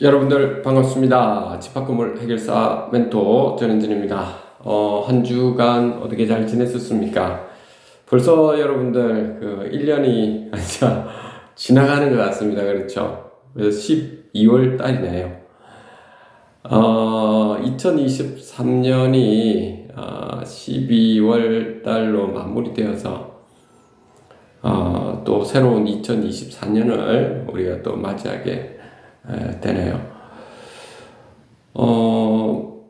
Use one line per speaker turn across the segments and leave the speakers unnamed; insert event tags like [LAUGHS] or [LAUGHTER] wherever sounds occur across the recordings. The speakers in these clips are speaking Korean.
여러분들 반갑습니다. 집합건물 해결사 멘토 전현진입니다. 어, 한 주간 어떻게 잘 지냈었습니까? 벌써 여러분들 그 1년이 진짜 [LAUGHS] 지나가는 것 같습니다. 그렇죠? 그래서 12월 달이네요. 어, 2023년이 어, 12월 달로 마무리되어서 어, 또 새로운 2024년을 우리가 또 맞이하게 에, 되네요. 어,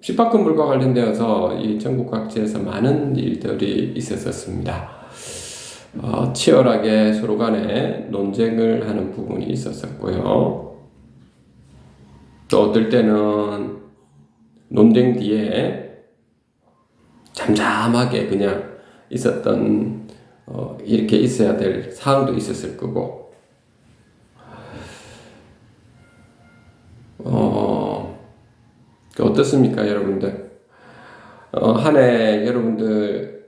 집합 건물과 관련되어서 이 전국 각지에서 많은 일들이 있었습니다. 어, 치열하게 서로 간에 논쟁을 하는 부분이 있었었고요. 또 어떨 때는 논쟁 뒤에 잠잠하게 그냥 있었던 어, 이렇게 있어야 될 사항도 있었을 거고 어, 어떻습니까, 여러분들? 어, 한 해 여러분들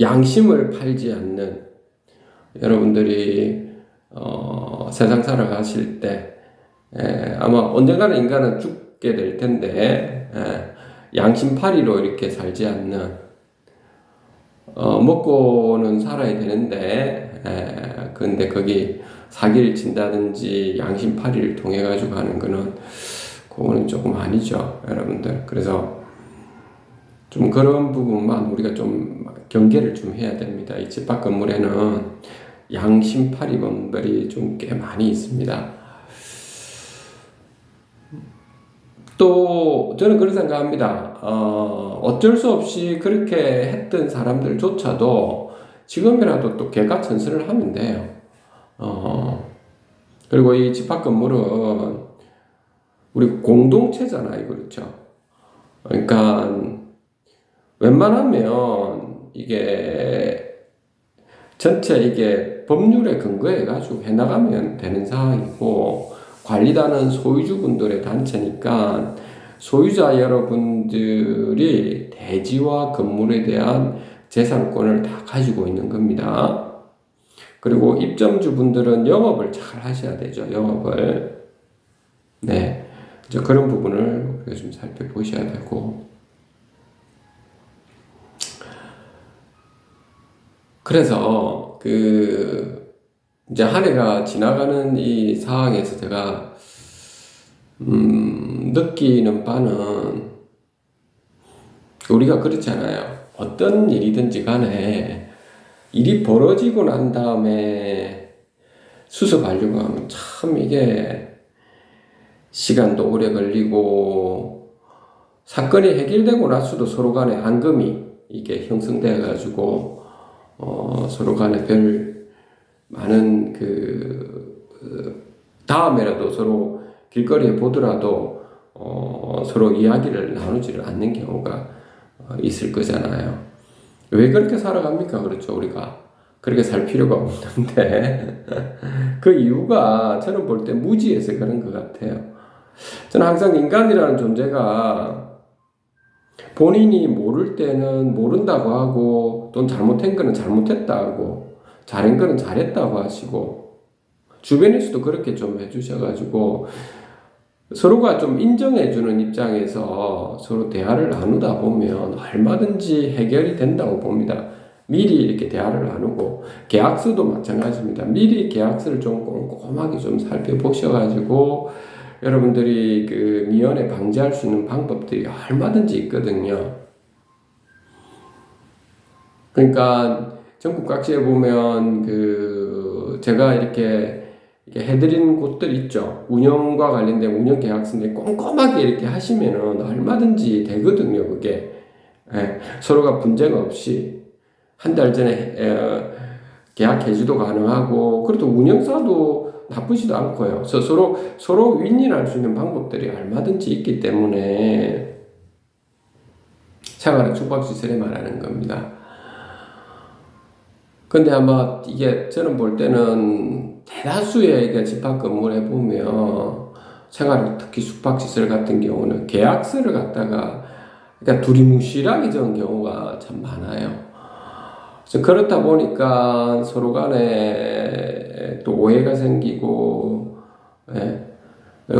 양심을 팔지 않는 여러분들이 어, 세상 살아가실 때 에, 아마 언젠가는 인간은 죽게 될 텐데 에, 양심팔이로 이렇게 살지 않는 어, 먹고는 살아야 되는데 에, 근데 거기 사기를 친다든지 양심팔이를 통해 가지고 하는 거는 그거는 조금 아니죠, 여러분들. 그래서 좀 그런 부분만 우리가 좀 경계를 좀 해야 됩니다. 이 집합 건물에는 양심팔이범들이 좀 꽤 많이 있습니다. 또 저는 그런 생각합니다. 어, 어쩔 수 없이 그렇게 했던 사람들조차도 지금이라도 또 개가천선을 하면 돼요. 어, 그리고 이 집합 건물은 우리 공동체잖아요. 그렇죠? 그러니까 웬만하면 이게 전체 이게 법률에 근거해 가지고 해 나가면 되는 상황이고 관리단은 소유주분들의 단체니까 소유자 여러분들이 대지와 건물에 대한 재산권을 다 가지고 있는 겁니다. 그리고 입점주분들은 영업을 잘 하셔야 되죠. 영업을. 네. 이제 그런 부분을 우리가 좀 살펴보셔야 되고. 그래서 그 이제 한 해가 지나가는 이 상황에서 제가 음, 느끼는 바는 우리가 그렇잖아요. 어떤 일이든지 간에 일이 벌어지고 난 다음에 수습하려고 하면 참 이게 시간도 오래 걸리고 사건이 해결되고 나서도 서로 간에 앙금이 이게 형성돼 가지고 어 서로 간에 별 많은 그, 그 다음에라도 서로 길거리에 보더라도 어 서로 이야기를 나누지를 않는 경우가 어, 있을 거잖아요. 왜 그렇게 살아갑니까? 그렇죠, 우리가. 그렇게 살 필요가 없는데. [LAUGHS] 그 이유가 저는 볼 때 무지해서 그런 것 같아요. 저는 항상 인간이라는 존재가 본인이 모를 때는 모른다고 하고, 또 잘못한 거는 잘못했다 하고, 잘한 거는 잘했다고 하시고, 주변에서도 그렇게 좀 해주셔가지고, 서로가 좀 인정해주는 입장에서 서로 대화를 나누다 보면 얼마든지 해결이 된다고 봅니다. 미리 이렇게 대화를 나누고 계약서도 마찬가지입니다. 미리 계약서를 좀 꼼꼼하게 좀 살펴보셔가지고 여러분들이 그 미연에 방지할 수 있는 방법들이 얼마든지 있거든요. 그러니까 전국 각지에 보면 그 제가 이렇게 해드리는 곳들 있죠. 운영과 관련된 운영 계약서인데 꼼꼼하게 이렇게 하시면은 얼마든지 되거든요. 그게 예, 서로가 분쟁 없이 한 달 전에 에, 계약 해지도 가능하고 그래도 운영사도 나쁘지도 않고요. 서로 서로 윈윈할 수 있는 방법들이 얼마든지 있기 때문에 생활의 숙박시설에 말하는 겁니다. 근데 아마 이게 저는 볼 때는 대다수의 그 집합 건물에 보면 생활 특히 숙박시설 같은 경우는 계약서를 갖다가 그러니까 두리뭉실하게 적은 경우가 참 많아요. 그렇다 보니까 서로 간에 또 오해가 생기고 예.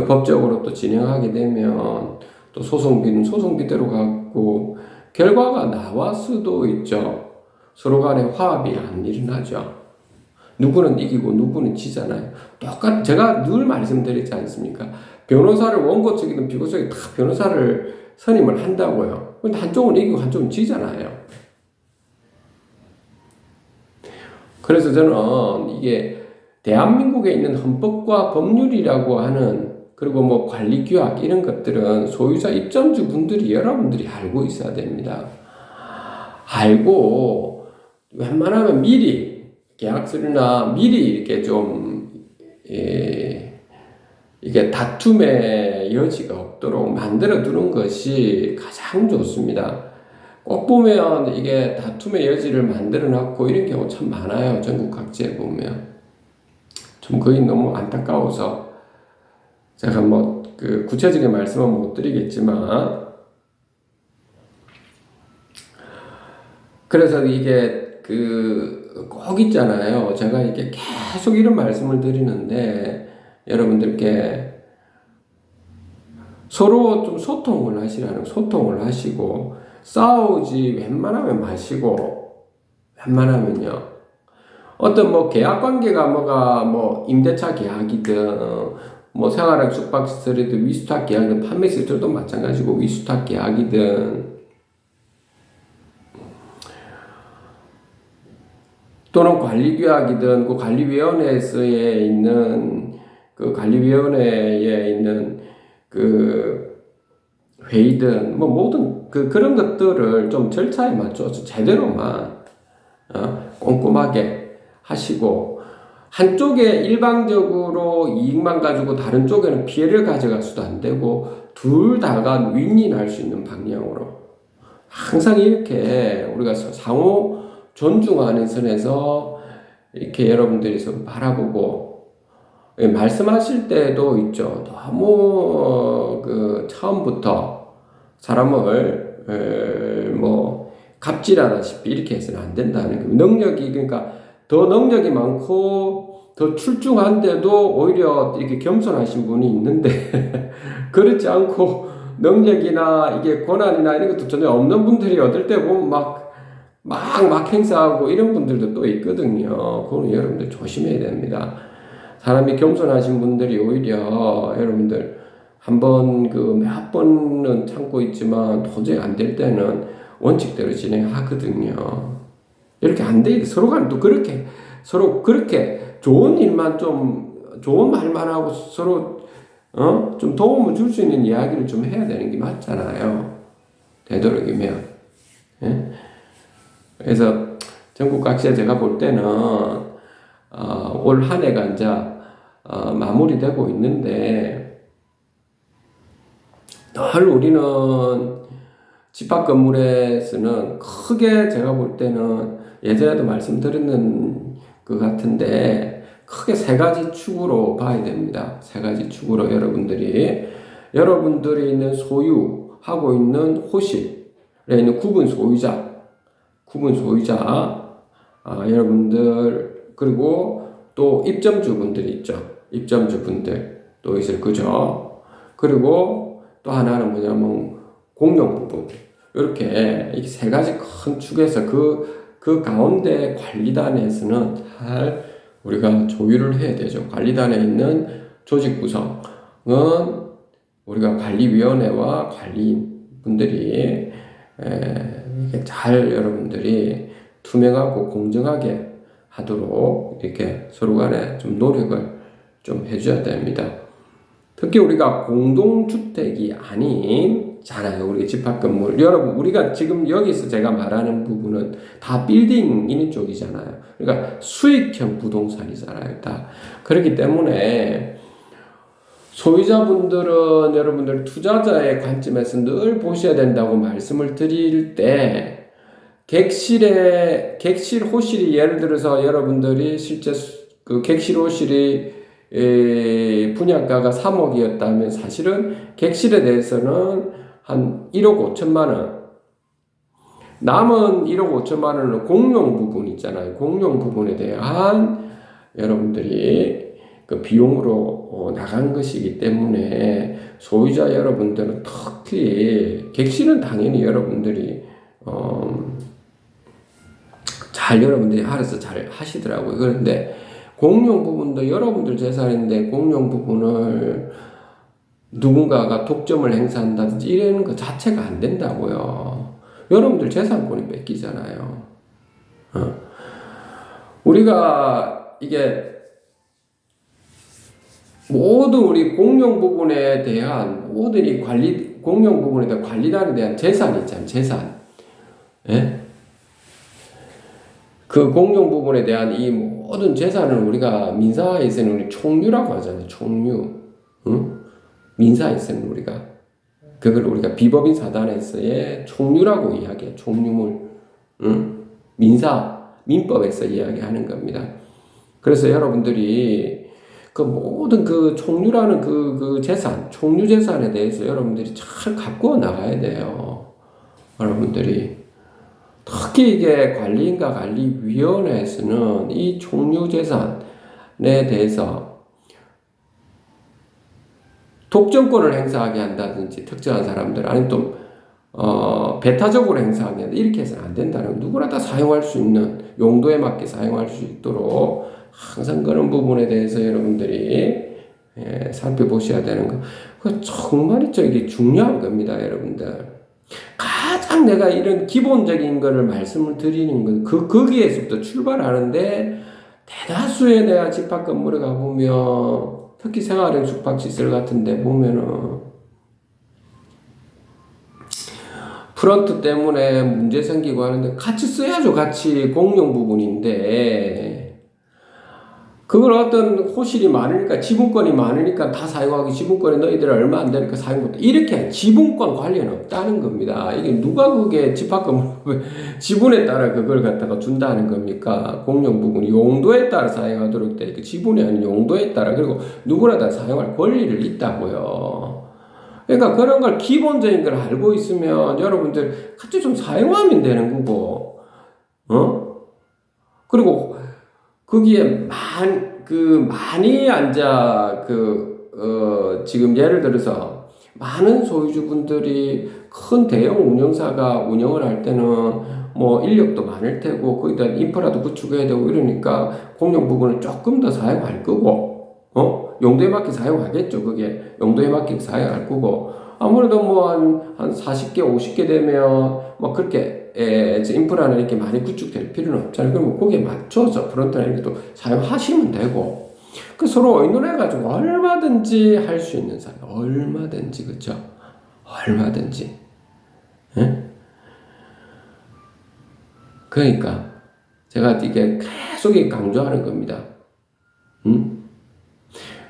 법적으로 또 진행하게 되면 또 소송비는 소송비대로 갖고 결과가 나올 수도 있죠. 서로 간에 화합이 안 일어나죠. 누구는 이기고 누구는 지잖아요. 똑같 제가 늘 말씀드리지 않습니까? 변호사를 원고 측이든 피고 측이 다 변호사를 선임을 한다고요. 근데 한쪽은 이기고 한쪽은 지잖아요. 그래서 저는 이게 대한민국에 있는 헌법과 법률이라고 하는 그리고 뭐 관리 규약 이런 것들은 소유자 입점주 분들이 여러분들이 알고 있어야 됩니다. 알고 웬만하면 미리 계약서나 미리 이렇게 좀 예, 이게 다툼의 여지가 없도록 만들어 두는 것이 가장 좋습니다. 꼭 보면 이게 다툼의 여지를 만들어 놨고 이런 경우 참 많아요. 전국 각지에 보면. 좀 거의 너무 안타까워서 제가 뭐 그 구체적인 말씀은 못 드리겠지만 그래서 이게 그 꼭 있잖아요. 제가 이게 계속 이런 말씀을 드리는데 여러분들께 서로 좀 소통을 하시라는 소통을 하시고 싸우지 웬만하면 마시고 웬만하면요. 어떤 뭐 계약 관계가 뭐가 뭐 임대차 계약이든 뭐 생활한 숙박시설이든 위수탁 계약이든 판매시설도 마찬가지고 위수탁 계약이든 또는 관리규약이든 그 관리위원회에서에 있는 그 관리위원회에 있는 그 회의든 뭐 모든 그 그런 것들을 좀 절차에 맞춰서 제대로만 어, 꼼꼼하게 하시고 한쪽에 일방적으로 이익만 가지고 다른 쪽에는 피해를 가져갈 수도 안 되고 둘 다가 윈윈할 수 있는 방향으로 항상 이렇게 우리가 상호 존중하는 선에서 이렇게 여러분들이 좀 바라보고 예, 말씀하실 때도 있죠. 너무 그 처음부터 사람을 에, 뭐 갑질하다시피 이렇게 해서는 안 된다는 거. 능력이 그러니까 더 능력이 많고 더 출중한데도 오히려 이렇게 겸손하신 분이 있는데 [LAUGHS] 그렇지 않고 능력이나 이게 권한이나 이런 것도 전혀 없는 분들이 어떨 때 보면 막 막, 막 행사하고 이런 분들도 또 있거든요. 그거는 여러분들 조심해야 됩니다. 사람이 겸손하신 분들이 오히려 여러분들 한 번 그 몇 번은 참고 있지만 도저히 안 될 때는 원칙대로 진행하거든요. 이렇게 안 돼. 서로 간에 또 그렇게 서로 그렇게 좋은 일만 좀 좋은 말만 하고 서로 어? 좀 도움을 줄 수 있는 이야기를 좀 해야 되는 게 맞잖아요. 되도록이면. 예? 그래서 전국 각지에 제가 볼 때는 어, 올 한 해가 이제 어, 마무리되고 있는데 늘 우리는 집합 건물에서는 크게 제가 볼 때는 예전에도 말씀드렸는 것 같은데 크게 세 가지 축으로 봐야 됩니다. 세 가지 축으로 여러분들이 여러분들이 있는 소유 하고 있는 호실에 있는 구분 소유자 구분 소유자, 아, 여러분들, 그리고 또 입점주분들이 있죠. 입점주분들 또 있을 거죠. 그리고 또 하나는 뭐냐면 공용 부분. 이렇게 이 세 가지 큰 축에서 그, 그 가운데 관리단에서는 잘 우리가 조율을 해야 되죠. 관리단에 있는 조직 구성은 우리가 관리위원회와 관리분들이 이렇게 잘 여러분들이 투명하고 공정하게 하도록 이렇게 서로 간에 좀 노력을 좀 해줘야 됩니다. 특히 우리가 공동주택이 아닌 잖아요. 우리 집합 건물. 여러분, 우리가 지금 여기서 제가 말하는 부분은 다 빌딩 있는 쪽이잖아요. 그러니까 수익형 부동산이잖아요. 다. 그렇기 때문에 소유자분들은 여러분들 투자자의 관점에서 늘 보셔야 된다고 말씀을 드릴 때 객실에 객실 호실이 예를 들어서 여러분들이 실제 그 객실 호실이 에, 분양가가 3억이었다면 사실은 객실에 대해서는 한 1억 5천만 원 남은 1억 5천만 원은 공용 부분 있잖아요. 공용 부분에 대한 여러분들이 그 비용으로 어, 나간 것이기 때문에 소유자 여러분들은 특히 객실은 당연히 여러분들이 어, 잘 여러분들이 알아서 잘 하시더라고요. 그런데 공용 부분도 여러분들 재산인데 공용 부분을 누군가가 독점을 행사한다든지 이러는 것 자체가 안 된다고요. 여러분들 재산권이 뺏기잖아요. 어. 우리가 이게 모든 우리 공용 부분에 대한 모든 이 관리 공용 부분에 대한 관리단에 대한 재산이 있잖아요. 재산. 예? 그 공용 부분에 대한 이 모든 재산을 우리가 민사에서는 우리 총류라고 하잖아요. 총류. 응? 민사에서는 우리가 그걸 우리가 비법인 사단에서의 총류라고 이야기해. 총류물. 응? 민사 민법에서 이야기하는 겁니다. 그래서 여러분들이 그 모든 그 총류라는 그, 그 재산, 총류 재산에 대해서 여러분들이 잘 갖고 나가야 돼요. 여러분들이. 특히 이게 관리인가 관리위원회에서는 이 총류 재산에 대해서 독점권을 행사하게 한다든지 특정한 사람들 아니면 또 어, 배타적으로 행사하게 한다 이렇게 해서는 안 된다는 거. 누구나 다 사용할 수 있는 용도에 맞게 사용할 수 있도록 항상 그런 부분에 대해서 여러분들이 예, 살펴보셔야 되는 거. 그 정말 있죠 이게 중요한 겁니다, 여러분들. 가장 내가 이런 기본적인 거를 말씀을 드리는 건 그, 거기에서부터 출발하는데 대다수의 내가 집합 건물에 가보면 특히 생활형 숙박시설 같은데 보면은 프런트 때문에 문제 생기고 하는데 같이 써야죠. 같이 공용 부분인데 그걸 어떤 호실이 많으니까 지분권이 많으니까 다 사용하기 지분권이 너희들 얼마 안 되니까 사용 못 이렇게 지분권 관련 없다는 겁니다. 이게 누가 그게 집합금 [LAUGHS] 지분에 따라 그걸 갖다가 준다는 겁니까? 공용 부분 용도에 따라 사용하도록 돼. 그 지분이 아닌 용도에 따라 그리고 누구나 다 사용할 권리를 있다고요. 그러니까 그런 걸 기본적인 걸 알고 있으면 여러분들 같이 좀 사용하면 되는 거고, 어? 그리고 거기에 많, 그, 많이 앉아, 그, 어, 지금 예를 들어서 많은 소유주분들이 큰 대형 운영사가 운영을 할 때는 뭐 인력도 많을 테고 거기다 인프라도 구축해야 되고 이러니까 공용 부분을 조금 더 사용할 거고, 어? 용도에 맞게 사용하겠죠. 그게 용도에 맞게 사용할 거고. 아무래도 뭐 한, 한 40개, 50개 되면 뭐 그렇게 에, 인프라는 이렇게 많이 구축될 필요는 없잖아요. 그러면 거기에 맞춰서 이렇게 또 사용하시면 되고. 그 서로 의논해가지고 얼마든지 할 수 있는 사람. 얼마든지, 그죠? 얼마든지. 예? 그러니까 제가 이게 계속 강조하는 겁니다. 음?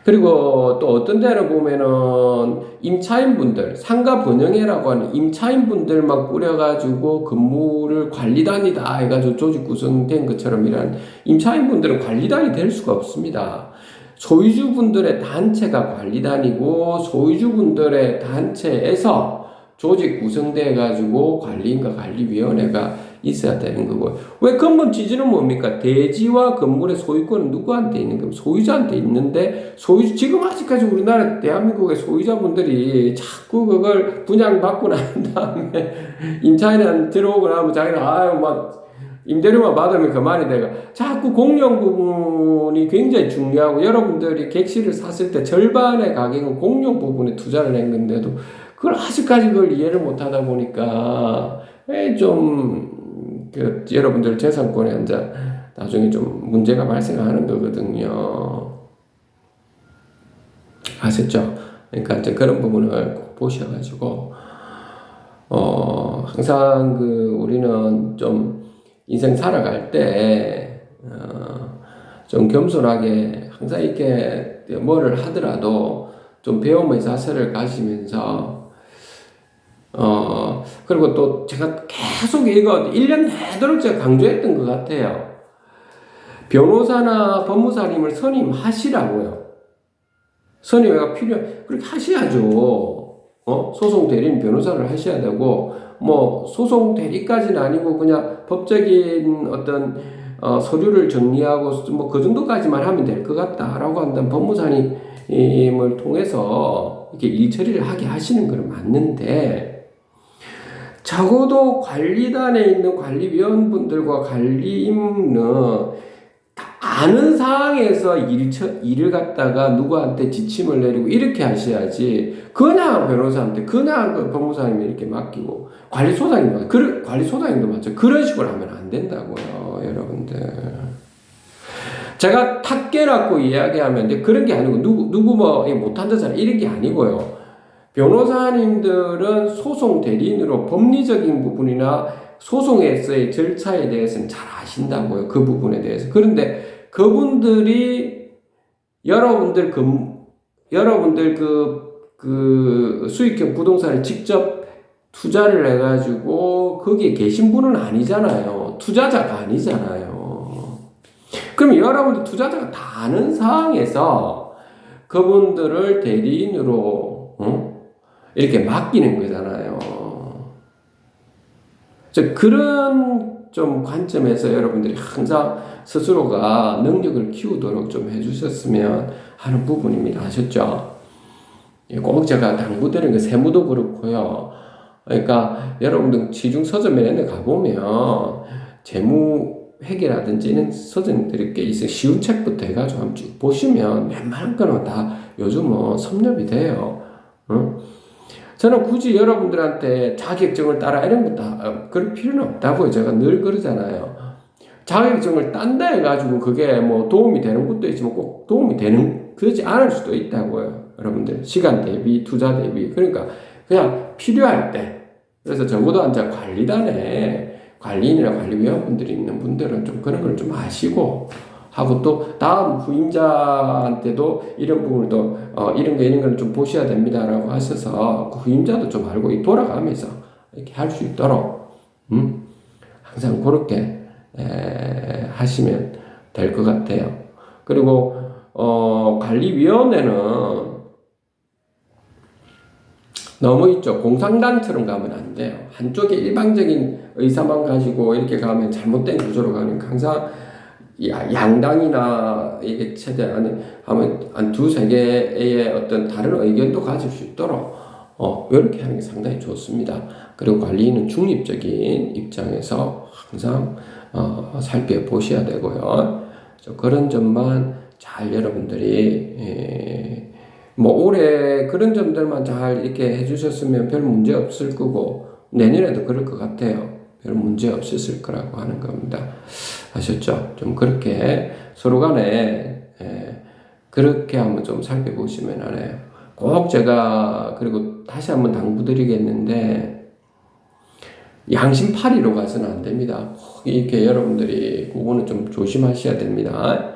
그리고 또 어떤 데는 보면은 임차인분들, 상가 번영회라고 하는 임차인분들만 꾸려가지고 근무를 관리단이다 해가지고 조직 구성된 것처럼 이런 임차인분들은 관리단이 될 수가 없습니다. 소유주분들의 단체가 관리단이고 소유주분들의 단체에서 조직 구성돼 가지고 관리인가 관리위원회가 있어야 되는 거고. 왜 건물 지지는 뭡니까? 대지와 건물의 소유권은 누구한테 있는 겁니까? 소유자한테 있는데 소유 지금 아직까지 우리나라 대한민국의 소유자분들이 자꾸 그걸 분양받고 난 다음에 [LAUGHS] 임차인한테 들어오고 나면 자기는 아유 막 임대료만 받으면 그만이 돼가. 자꾸 공용 부분이 굉장히 중요하고 여러분들이 객실을 샀을 때 절반의 가격은 공용 부분에 투자를 했는데도 그걸 아직까지 그걸 이해를 못 하다 보니까 좀, 그, 여러분들 재산권에 이제 나중에 좀 문제가 발생하는 거거든요. 아셨죠? 그러니까 이제 그런 부분을 꼭 보셔가지고, 어, 항상 그, 우리는 좀 인생 살아갈 때, 어, 좀 겸손하게 항상 이렇게 뭐를 하더라도 좀 배움의 자세를 가지면서 어, 그리고 또 제가 계속 이거 1년 내도록 제가 강조했던 것 같아요. 변호사나 법무사님을 선임하시라고요. 선임회가 필요, 그렇게 하셔야죠. 어? 소송 대리인 변호사를 하셔야 되고, 뭐, 소송 대리까지는 아니고 그냥 법적인 어떤, 어, 서류를 정리하고 뭐 그 정도까지만 하면 될 것 같다라고 한다면 법무사님을 통해서 이렇게 일 처리를 하게 하시는 건 맞는데 적어도 관리단에 있는 관리위원분들과 관리인은 다 아는 상황에서 일, 처, 일을 갖다가 누구한테 지침을 내리고 이렇게 하셔야지 그냥 변호사한테 그냥 그 법무사님이 이렇게 맡기고 관리소장님도 그 관리소장님도 맞죠 그런 식으로 하면 안 된다고요 여러분들. 제가 탁 깨닫고 이야기하면 그런 게 아니고 누구 누구 뭐 못한다잖아 이런 게 아니고요 변호사님들은 소송 대리인으로 법리적인 부분이나 소송에서의 절차에 대해서는 잘 아신다고요. 그 부분에 대해서. 그런데 그분들이 여러분들 그, 여러분들 그, 그 수익형 부동산을 직접 투자를 해가지고 거기에 계신 분은 아니잖아요. 투자자가 아니잖아요. 그럼 여러분들 투자자가 다 아는 상황에서 그분들을 대리인으로, 어? 이렇게 맡기는 거잖아요. 저 그런 좀 관점에서 여러분들이 항상 스스로가 능력을 키우도록 좀 해주셨으면 하는 부분입니다. 아셨죠? 예, 꼭 제가 당부드리는 그 세무도 그렇고요. 그러니까 여러분들 시중 서점에 가보면 재무 회계라든지 이런 서점들이 꽤 있어요. 쉬운 책부터 해가지고 한번 쭉 보시면 웬만한 거는 다 요즘은 섭렵이 돼요. 응? 저는 굳이 여러분들한테 자격증을 따라 이런 것도 어, 그럴 필요는 없다고요. 제가 늘 그러잖아요. 자격증을 딴다 해가지고 그게 뭐 도움이 되는 것도 있지만 꼭 도움이 되는, 그러지 않을 수도 있다고요. 여러분들. 시간 대비, 투자 대비. 그러니까 그냥 필요할 때. 그래서 적어도 이제 관리단에 관리인이나 관리위원분들이 있는 분들은 좀 그런 걸 좀 아시고 하고 또 다음 후임자한테도 이런 부분도 어, 이런 거 이런 거는 좀 보셔야 됩니다라고 하셔서 그 후임자도 좀 알고 돌아가면서 이렇게 할 수 있도록 음? 항상 그렇게 에, 하시면 될 것 같아요. 그리고 어, 관리위원회는 너무 있죠. 공상단처럼 가면 안 돼요. 한쪽에 일방적인 의사만 가지고 이렇게 가면 잘못된 구조로 가는 항상 양당이나 이게 최대한 하면 한 두세 개의 어떤 다른 의견도 가질 수 있도록 어, 이렇게 하는 게 상당히 좋습니다. 그리고 관리인은 중립적인 입장에서 항상 어, 살펴보셔야 되고요. 그런 점만 잘 여러분들이 에, 뭐 올해 그런 점들만 잘 이렇게 해주셨으면 별 문제 없을 거고 내년에도 그럴 것 같아요. 별 문제 없었을 거라고 하는 겁니다. 아셨죠? 좀 그렇게 서로 간에 예, 그렇게 한번 좀 살펴보시면 하네요. 꼭 제가 그리고 다시 한번 당부드리겠는데 양심파리로 가서는 안 됩니다. 꼭 이렇게 여러분들이 그거는 좀 조심하셔야 됩니다.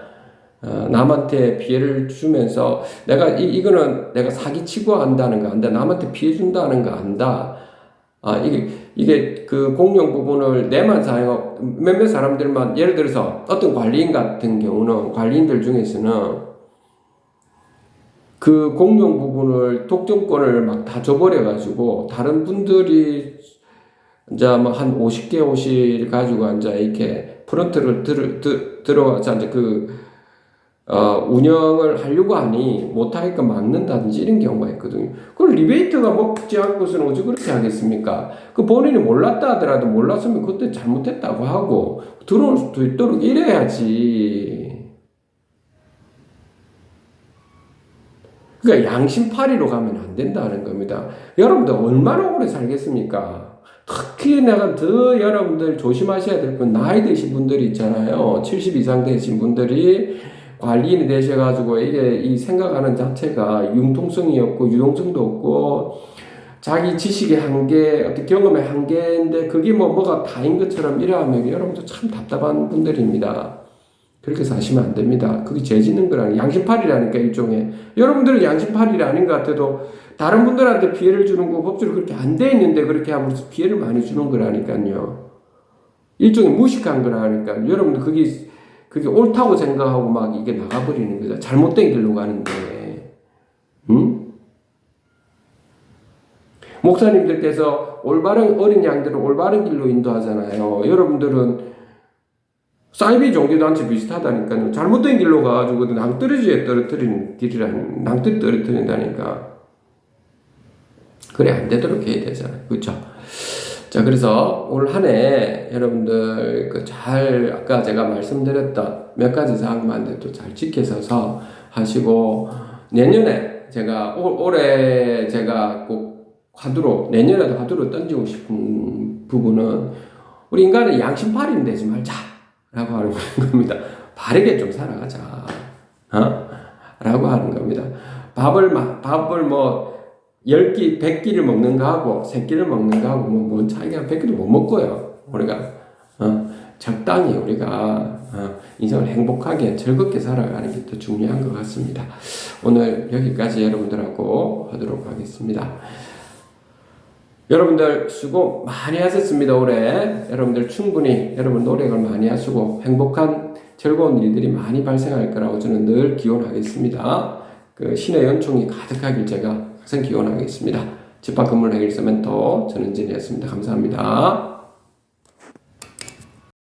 어, 남한테 피해를 주면서 내가 이, 이거는 내가 사기치고 한다는 거 안다. 남한테 피해 준다는 거 안다. 아, 이게, 이게 그 공용 부분을 내만 사용하고 몇몇 사람들만 예를 들어서 어떤 관리인 같은 경우는 관리인들 중에서는 그 공용 부분을 독점권을 막 다 줘버려가지고 다른 분들이 이제 뭐한 50개 옷을 가지고 이제 이렇게 프런트를 들, 들, 들어와서 이제 그 어, 운영을 하려고 하니 못하니까 막는다든지 이런 경우가 있거든요. 그걸 리베이트가 먹지 않고서는 어찌 그렇게 하겠습니까? 그 본인이 몰랐다 하더라도 몰랐으면 그때 잘못했다고 하고 들어올 수도 있도록 이래야지. 그러니까 양심파리로 가면 안 된다는 겁니다. 여러분들 얼마나 오래 살겠습니까? 특히 내가 더 여러분들 조심하셔야 될 건 나이 드신 분들이 있잖아요. 70 이상 되신 분들이 관리인이 되셔가지고 이게 이 생각하는 자체가 융통성이 없고 유용성도 없고 자기 지식의 한계, 어떤 경험의 한계인데 그게 뭐 뭐가 다인 것처럼 이러하면 여러분도 참 답답한 분들입니다. 그렇게 사시면 안 됩니다. 그게 죄 짓는 거라는 양심팔이라니까 일종의 여러분들은 양심팔이 아닌 것 같아도 다른 분들한테 피해를 주는 거 법적으로 그렇게 안 돼 있는데 그렇게 하면서 피해를 많이 주는 거라니까요. 일종의 무식한 거라니까 여러분들 그게 그게 옳다고 생각하고 막 이게 나가버리는 거죠. 잘못된 길로 가는데, 응? 목사님들께서 올바른 어린 양들을 올바른 길로 인도하잖아요. 여러분들은 사이비 종교단체 비슷하다니까요. 잘못된 길로 가가지고 낭떠러지에 떨어뜨리는 길이라는, 낭떠 떨어뜨린다니까. 그래, 안 되도록 해야 되잖아요. 그쵸? 자, 그래서 올 한 해 여러분들 그 잘, 아까 제가 말씀드렸던 몇 가지 사항만 또 잘 지켜서서 하시고, 내년에 제가, 올, 올해 제가 꼭 화두로, 내년에도 화두로 던지고 싶은 부분은 우리 인간은 양심팔이는 되지 말자. 라고 하는 겁니다. 바르게 좀 살아가자. 어? 라고 하는 겁니다. 밥을, 마, 밥을 뭐, 10끼, 100끼를 먹는 거하고, 3끼를 먹는 거하고, 뭐, 뭔 차이가 100끼도 못 먹고요. 우리가, 어, 적당히 우리가, 어, 인생을 행복하게, 즐겁게 살아가는 게 더 중요한 것 같습니다. 오늘 여기까지 여러분들하고 하도록 하겠습니다. 여러분들 수고 많이 하셨습니다 올해 여러분들 충분히 여러분 노력을 많이 하시고 행복한 즐거운 일들이 많이 발생할 거라고 저는 늘 기원하겠습니다 그 신의 연총이 가득하길 제가 항상 기원하겠습니다. 집합 건물 해결사 멘토 전은진이었습니다. 감사합니다